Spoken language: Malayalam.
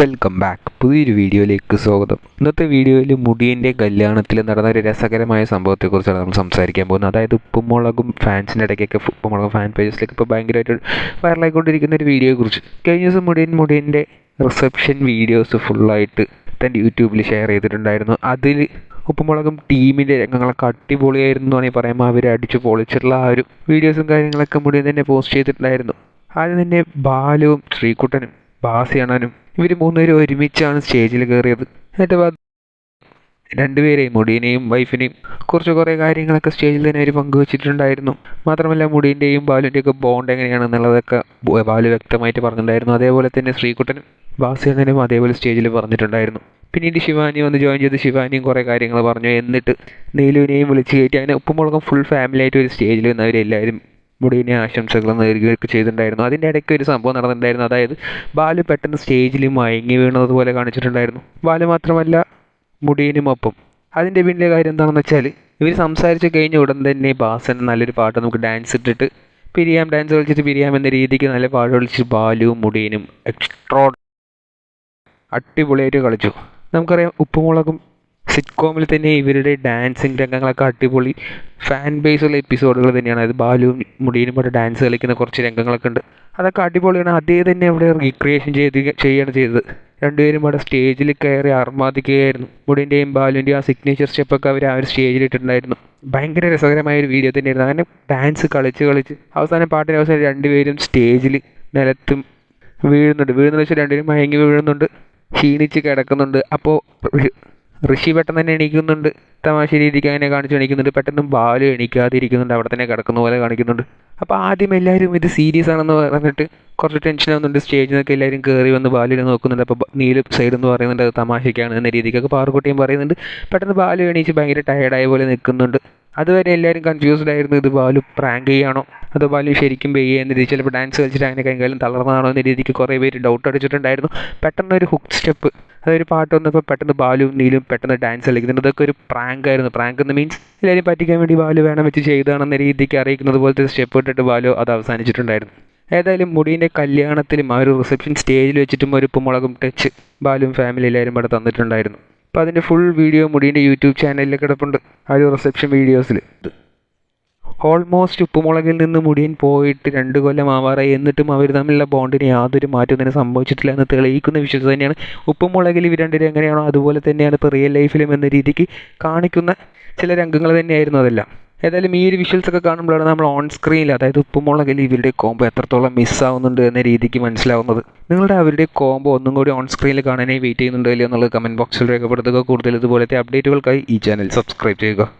വെൽക്കം ബാക്ക് പുതിയൊരു വീഡിയോയിലേക്ക് സ്വാഗതം. ഇന്നത്തെ വീഡിയോയിൽ മുടിയന്റെ കല്യാണത്തിൽ നടന്ന ഒരു രസകരമായ സംഭവത്തെക്കുറിച്ചാണ് നമ്മൾ സംസാരിക്കാൻ പോകുന്നത്. അതായത് ഉപ്പുമുളകും ഫാൻസിന്റെ ഇടയ്ക്കൊക്കെ ഉപ്പുമുളകും ഫാൻ പേജസിലേക്ക് ഇപ്പോൾ ഭയങ്കരമായിട്ട് വൈറലായിക്കൊണ്ടിരിക്കുന്ന ഒരു വീഡിയോയെക്കുറിച്ച്. കഴിഞ്ഞ ദിവസം മുടിയൻ മുടിയന്റെ റിസപ്ഷൻ വീഡിയോസ് ഫുള്ളായിട്ട് തന്റെ യൂട്യൂബിൽ ഷെയർ ചെയ്തിട്ടുണ്ടായിരുന്നു. അതിൽ ഉപ്പുമുളകും ടീമിന്റെ രംഗങ്ങളൊക്കെ അടിപൊളിയായിരുന്നു എന്ന് പറയുമ്പോൾ അവർ അടിച്ച് പൊളിച്ചിട്ടുള്ള ആ ഒരു വീഡിയോസും കാര്യങ്ങളൊക്കെ മുടിയൻ തന്നെ പോസ്റ്റ് ചെയ്തിട്ടുണ്ടായിരുന്നു. ആദ്യം തന്നെ ബാലുവും ശ്രീകുട്ടനും ബാസിയണ്ണനും ഇവർ മൂന്നുപേരും ഒരുമിച്ചാണ് സ്റ്റേജിൽ കയറിയത് എന്നിട്ട് രണ്ടുപേരെയും മുടിയനെയും വൈഫിനെയും കുറച്ച് കുറേ കാര്യങ്ങളൊക്കെ സ്റ്റേജിൽ തന്നെ അവർ പങ്കുവച്ചിട്ടുണ്ടായിരുന്നു. മാത്രമല്ല മുടിയന്റെയും ബാലുവിന്റെയൊക്കെ ബോണ്ട് എങ്ങനെയാണെന്നുള്ളതൊക്കെ ബാലു വ്യക്തമായിട്ട് പറഞ്ഞിട്ടുണ്ടായിരുന്നു. അതേപോലെ തന്നെ ശ്രീകുട്ടനും ബാസിയണ്ണനും അതേപോലെ സ്റ്റേജിൽ പറഞ്ഞിട്ടുണ്ടായിരുന്നു. പിന്നീട് ശിവാനി വന്ന് ജോയിൻ ചെയ്ത് ശിവാനിയും കുറേ കാര്യങ്ങൾ പറഞ്ഞു. എന്നിട്ട് നീലുവിനെയും വിളിച്ച് കയറ്റി. അങ്ങനെ ഉപ്പുമുളകം ഫുൾ ഫാമിലി ആയിട്ട് ഒരു സ്റ്റേജിൽ നിന്ന് അവരെല്ലാവരും മുടിയനെ ആശംസകൾ നേരുകയൊക്കെ ചെയ്തിട്ടുണ്ടായിരുന്നു. അതിന്റെ ഇടയ്ക്ക് ഒരു സംഭവം നടന്നിട്ടുണ്ടായിരുന്നു. അതായത് ബാലു പെട്ടെന്ന് സ്റ്റേജിൽ മയങ്ങി വീണതുപോലെ കാണിച്ചിട്ടുണ്ടായിരുന്നു. ബാലു മാത്രമല്ല മുടിയനുമൊപ്പം അതിന്റെ പിന്നിലെ കാര്യം എന്താണെന്ന് വെച്ചാൽ ഇവർ സംസാരിച്ച് കഴിഞ്ഞ ഉടൻ തന്നെ ബാസൻ നല്ലൊരു പാട്ട് നമുക്ക് ഡാൻസ് ഇട്ടിട്ട് പിരിയാം ഡാൻസ് കളിച്ചിട്ട് പിരിയാം എന്ന രീതിക്ക് നല്ല പാട്ട് കളിച്ച് ബാലുവും മുടിയനും എക്സ്ട്രോ അടിപൊളിയായിട്ട് കളിച്ചു. നമുക്കറിയാം ഉപ്പുമുളകും സിറ്റ്കോമിൽ തന്നെ ഇവരുടെ ഡാൻസിങ് രംഗങ്ങളൊക്കെ അടിപൊളി. ഫാൻ ബേസുള്ള എപ്പിസോഡുകൾ തന്നെയാണ്. അത് ബാലുവും മുടിയിലും പോലെ ഡാൻസ് കളിക്കുന്ന കുറച്ച് രംഗങ്ങളൊക്കെ ഉണ്ട്. അതൊക്കെ അടിപൊളിയാണ്. അതേ തന്നെ അവിടെ റീക്രിയേഷൻ ചെയ്ത് ചെയ്യാണ് ചെയ്തത്. രണ്ടുപേരും അവിടെ സ്റ്റേജിൽ കയറി അർമാദിക്കുകയായിരുന്നു മുടിന്റെയും ബാലുവിന്റെയും ആ സിഗ്നേച്ചർ സ്റ്റെപ്പൊക്കെ അവർ ആ ഒരു സ്റ്റേജിൽ ഇട്ടിട്ടുണ്ടായിരുന്നു. ഭയങ്കര രസകരമായ ഒരു വീഡിയോ തന്നെയായിരുന്നു. അങ്ങനെ ഡാൻസ് കളിച്ച് കളിച്ച്. അവസാനം പാട്ടിന് അവസാനം രണ്ടുപേരും സ്റ്റേജിൽ നിലത്തും വീഴുന്നുണ്ട്. വീഴുന്ന വെച്ചാൽ രണ്ടുപേരും മയങ്ങി വീഴുന്നുണ്ട്. ക്ഷീണിച്ച് കിടക്കുന്നുണ്ട്. അപ്പോൾ ഋഷി പെട്ടെന്ന് തന്നെ എണീക്കുന്നുണ്ട്. തമാശ രീതിക്ക് അങ്ങനെ കാണിച്ചു എണീക്കുന്നുണ്ട്. പെട്ടെന്ന് ബാലു എണീക്കാതെ ഇരിക്കുന്നുണ്ട് അവിടെ തന്നെ കിടക്കുന്ന പോലെ കാണിക്കുന്നുണ്ട്. അപ്പോൾ ആദ്യം എല്ലാവരും ഇത് സീരിയസ് ആണെന്ന് പറഞ്ഞിട്ട് കുറച്ച് ടെൻഷൻ ആവുന്നുണ്ട്. സ്റ്റേജിൽ നിന്നൊക്കെ എല്ലാവരും കയറി വന്ന് ബാലുവിനെ നോക്കുന്നുണ്ട്. അപ്പോൾ നീൽ സൈഡ് എന്ന് പറയുന്നുണ്ട് അത് തമാശയ്ക്കാണ് എന്ന രീതിക്കൊക്കെ പാറുക്കുട്ടിയും പറയുന്നുണ്ട്. പെട്ടെന്ന് ബാലു എണീച്ച് ഭയങ്കര ടയർഡായ പോലെ നിൽക്കുന്നുണ്ട്. അതുവരെ എല്ലാവരും കൺഫ്യൂസ്ഡ് ആയിരുന്നു. ഇത് ബാലു പ്രാങ്ക് ചെയ്യാണോ? അതോ ബാലു ശരിക്കും പെയ്യ എന്ന രീതി ചിലപ്പോൾ ഡാൻസ് കളിച്ചിട്ട് അങ്ങനെ കൈകാലം തളർന്നതാണോ എന്ന രീതിക്ക് കുറേ പേര് ഡൗട്ട് അടിച്ചിട്ടുണ്ടായിരുന്നു. പെട്ടെന്ന് ഒരു ഹുക്ക് സ്റ്റെപ്പ് അതൊരു പാട്ട് വന്നപ്പോൾ പെട്ടെന്ന് ബാലുവും നീലും പെട്ടെന്ന് ഡാൻസ് കളിക്കുന്നുണ്ട് ഇതൊക്കെ ഒരു പ്രാങ്ക് ആയിരുന്നു. പ്രാങ്ക് എന്ന് മീൻസ് എല്ലാവരും പറ്റിക്കാൻ വേണ്ടി ബാലു വേണം വെച്ച് ചെയ്താണെന്ന രീതിക്ക് അറിയിക്കുന്നത് പോലത്തെ സ്റ്റെപ്പ് ഇട്ടിട്ട് ബാലു അത് അവസാനിച്ചിട്ടുണ്ടായിരുന്നു. ഏതായാലും മുടീന്റെ കല്യാണത്തിലും ആ ഒരു റിസപ്ഷൻ സ്റ്റേജിൽ വെച്ചിട്ടും ഒരു ഉപ്പുമുളകും ടച്ച് ബാലും ഫാമിലി എല്ലാവരും ഇവിടെ തന്നിട്ടുണ്ടായിരുന്നു. അപ്പോൾ അതിന്റെ ഫുൾ വീഡിയോ മുടീന്റെ യൂട്യൂബ് ചാനലിൽ കിടപ്പുണ്ട്. ആ ഒരു റിസപ്ഷൻ വീഡിയോസിൽ ഓൾമോസ്റ്റ് ഉപ്പുമുളകിൽ നിന്ന് മുടിയൻ പോയിട്ട് രണ്ട് കൊല്ലം ആവാറായി. എന്നിട്ടും അവർ തമ്മിലുള്ള ബോണ്ടിന് യാതൊരു മാറ്റവും തന്നെ സംഭവിച്ചിട്ടില്ല എന്ന് തെളിയിക്കുന്ന വിഷയം തന്നെയാണ്. ഉപ്പുമുളകിൽ ഇവർ രണ്ടുപേരും എങ്ങനെയാണോ അതുപോലെ തന്നെയാണ് ഇപ്പോൾ റിയൽ ലൈഫിലും എന്ന രീതിക്ക് കാണിക്കുന്ന ചില രംഗങ്ങൾ തന്നെയായിരുന്നു അതെല്ലാം. ഏതായാലും ഈ ഒരു വിഷ്വൽസ് ഒക്കെ കാണുമ്പോഴാണ് നമ്മൾ ഓൺ സ്ക്രീനിൽ അതായത് ഉപ്പുമുളകിൽ ഇവരുടെ കോംബോ എത്രത്തോളം മിസ്സാവുന്നുണ്ട് എന്ന രീതിക്ക് മനസ്സിലാവുന്നത്. നിങ്ങളുടെ അവരുടെ കോംബോ ഒന്നും കൂടി ഓൺ സ്ക്രീനിൽ കാണാനായി വെയിറ്റ് ചെയ്യുന്നുണ്ടല്ലോ എന്നുള്ളത് കമന്റ് ബോക്സിൽ രേഖപ്പെടുത്തുക. കൂടുതൽ ഇതുപോലത്തെ അപ്ഡേറ്റുകൾക്കായി ഈ ചാനൽ സബ്സ്ക്രൈബ് ചെയ്യുക.